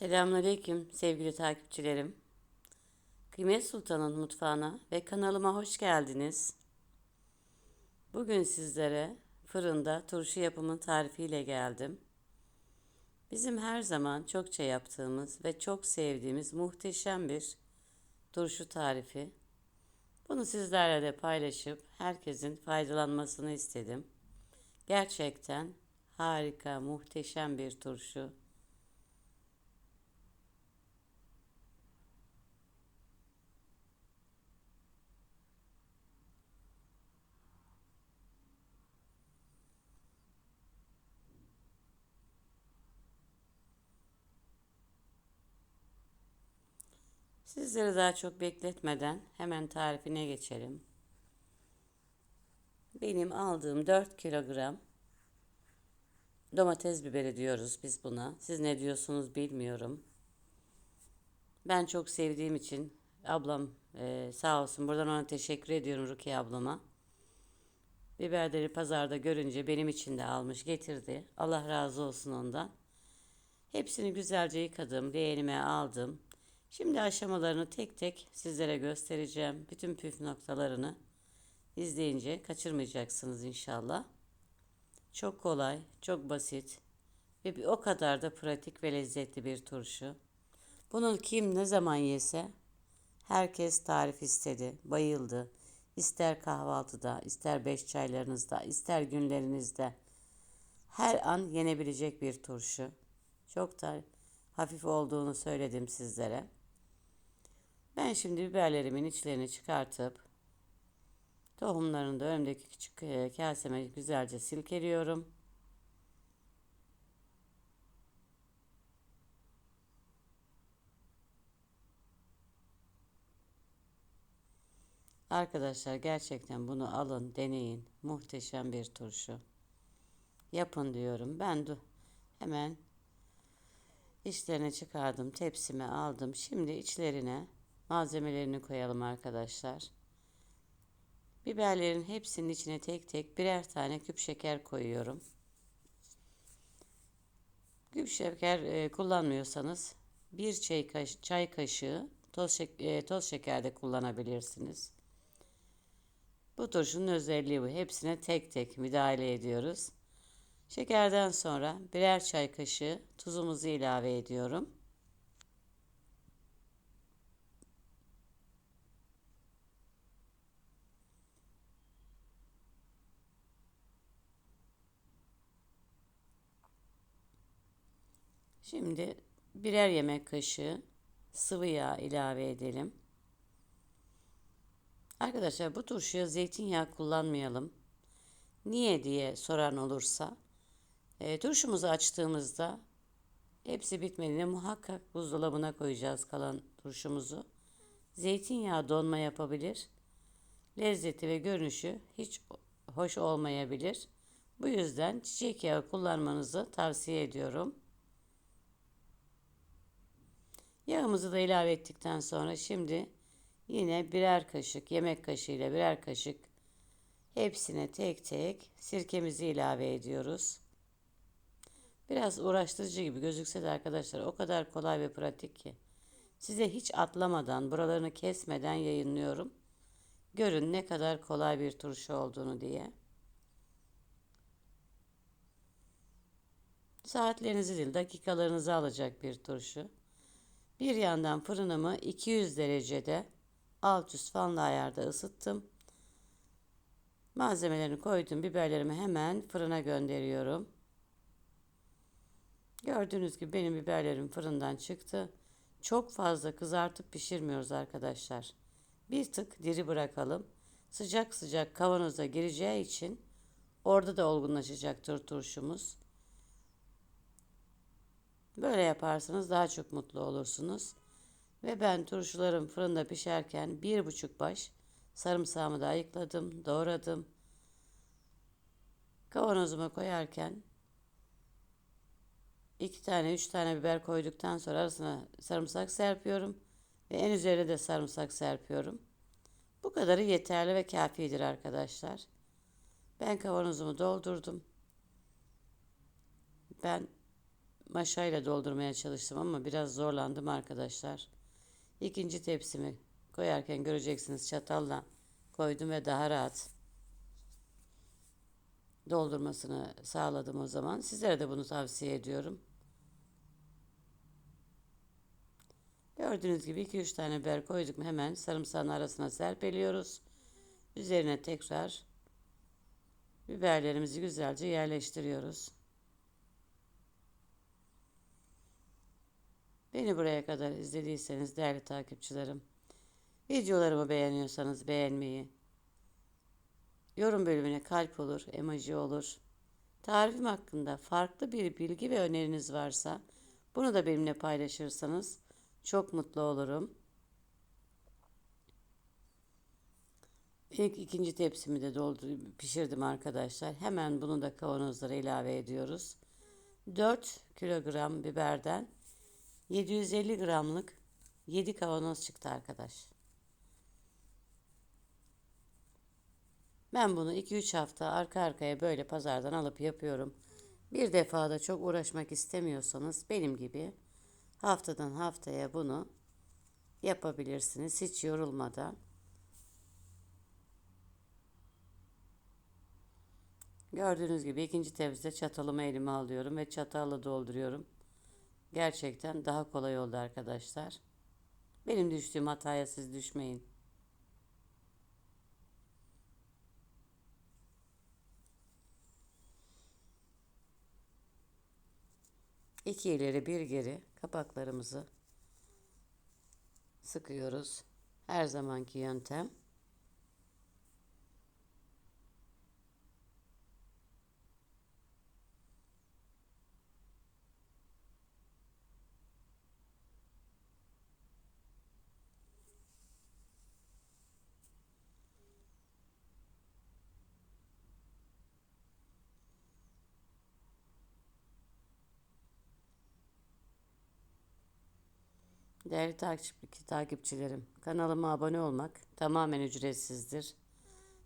Selamünaleyküm sevgili takipçilerim. Kıymet Sultan'ın mutfağına ve kanalıma hoş geldiniz. Bugün sizlere fırında turşu yapımı tarifiyle geldim. Bizim her zaman çokça yaptığımız ve çok sevdiğimiz muhteşem bir turşu tarifi. Bunu sizlerle de paylaşıp herkesin faydalanmasını istedim. Gerçekten harika, muhteşem bir turşu. Sizleri daha çok bekletmeden hemen tarifine geçelim. Benim aldığım 4 kilogram domates biberi diyoruz biz buna. Siz ne diyorsunuz bilmiyorum. Ben çok sevdiğim için ablam e, sağ olsun buradan ona teşekkür ediyorum Rukiye ablama. Biberleri pazarda görünce benim için de almış getirdi. Allah razı olsun ondan. Hepsini güzelce yıkadım, leğenime aldım. Şimdi aşamalarını tek tek sizlere göstereceğim. Bütün püf noktalarını izleyince kaçırmayacaksınız inşallah. Çok kolay, çok basit ve bir o kadar da pratik ve lezzetli bir turşu. Bunu kim ne zaman yese herkes tarif istedi, bayıldı. İster kahvaltıda, ister beş çaylarınızda, ister günlerinizde her an yenebilecek bir turşu. Çok da hafif olduğunu söyledim sizlere. Ben şimdi biberlerimin içlerini çıkartıp tohumlarını da önümdeki küçük e, kaseme güzelce silkeliyorum. Arkadaşlar gerçekten bunu alın, deneyin. Muhteşem bir turşu. Yapın diyorum. Ben de hemen içlerini çıkardım, tepsime aldım. Şimdi içlerine malzemelerini koyalım arkadaşlar. Biberlerin hepsinin içine tek tek birer tane küp şeker koyuyorum. Küp şeker e, kullanmıyorsanız bir çay, kaş çay kaşığı toz, şek e, toz şeker de kullanabilirsiniz. Bu turşunun özelliği bu. Hepsine tek tek müdahale ediyoruz. Şekerden sonra birer çay kaşığı tuzumuzu ilave ediyorum. Şimdi birer yemek kaşığı sıvı yağ ilave edelim. Arkadaşlar bu turşuya zeytinyağı kullanmayalım. Niye diye soran olursa e, turşumuzu açtığımızda hepsi bitmediğinde muhakkak buzdolabına koyacağız kalan turşumuzu. Zeytinyağı donma yapabilir. Lezzeti ve görünüşü hiç hoş olmayabilir. Bu yüzden çiçek yağı kullanmanızı tavsiye ediyorum. Yağımızı da ilave ettikten sonra şimdi yine birer kaşık yemek kaşığı ile birer kaşık hepsine tek tek sirkemizi ilave ediyoruz. Biraz uğraştırıcı gibi gözükse de arkadaşlar o kadar kolay ve pratik ki. Size hiç atlamadan, buralarını kesmeden yayınlıyorum. Görün ne kadar kolay bir turşu olduğunu diye. Saatlerinizi değil dakikalarınızı alacak bir turşu. Bir yandan fırınımı 200 derecede alt üst fanlı ayarda ısıttım. Malzemelerini koydum. Biberlerimi hemen fırına gönderiyorum. Gördüğünüz gibi benim biberlerim fırından çıktı. Çok fazla kızartıp pişirmiyoruz arkadaşlar. Bir tık diri bırakalım. Sıcak sıcak kavanoza gireceği için orada da olgunlaşacaktır turşumuz. Böyle yaparsanız daha çok mutlu olursunuz. Ve ben turşularım fırında pişerken bir buçuk baş sarımsağımı da ayıkladım, doğradım. Kavanozuma koyarken iki tane, üç tane biber koyduktan sonra arasına sarımsak serpiyorum. Ve en üzerine de sarımsak serpiyorum. Bu kadarı yeterli ve kafidir arkadaşlar. Ben kavanozumu doldurdum. Ben maşayla doldurmaya çalıştım ama biraz zorlandım arkadaşlar. İkinci tepsimi koyarken göreceksiniz çatalla koydum ve daha rahat doldurmasını sağladım o zaman. Sizlere de bunu tavsiye ediyorum. Gördüğünüz gibi 2-3 tane biber koyduk hemen sarımsağın arasına serpeliyoruz. Üzerine tekrar biberlerimizi güzelce yerleştiriyoruz. Beni buraya kadar izlediyseniz değerli takipçilerim, videolarımı beğeniyorsanız beğenmeyi, yorum bölümüne kalp olur, emoji olur. Tarifim hakkında farklı bir bilgi ve öneriniz varsa bunu da benimle paylaşırsanız çok mutlu olurum. İlk ikinci tepsimi de doldu, pişirdim arkadaşlar. Hemen bunu da kavanozlara ilave ediyoruz. 4 kilogram biberden 750 gramlık 7 kavanoz çıktı arkadaş. Ben bunu 2-3 hafta arka arkaya böyle pazardan alıp yapıyorum. Bir defada çok uğraşmak istemiyorsanız benim gibi haftadan haftaya bunu yapabilirsiniz hiç yorulmadan. Gördüğünüz gibi ikinci tepside çatalımı elime alıyorum ve çatalla dolduruyorum. Gerçekten daha kolay oldu arkadaşlar. Benim düştüğüm hataya siz düşmeyin. İki ileri bir geri kapaklarımızı sıkıyoruz. Her zamanki yöntem. Değerli takipçi, takipçilerim, kanalıma abone olmak tamamen ücretsizdir.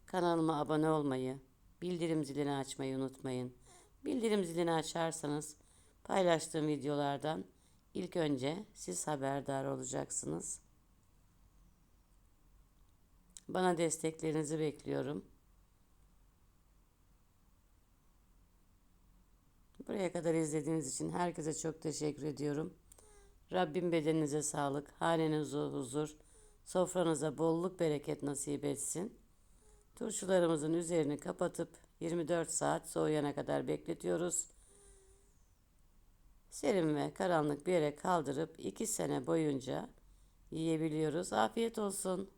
Kanalıma abone olmayı, bildirim zilini açmayı unutmayın. Bildirim zilini açarsanız paylaştığım videolardan ilk önce siz haberdar olacaksınız. Bana desteklerinizi bekliyorum. Buraya kadar izlediğiniz için herkese çok teşekkür ediyorum. Rabbim bedeninize sağlık, hanenize huzur, sofranıza bolluk bereket nasip etsin. Turşularımızın üzerini kapatıp 24 saat soğuyana kadar bekletiyoruz. Serin ve karanlık bir yere kaldırıp 2 sene boyunca yiyebiliyoruz. Afiyet olsun.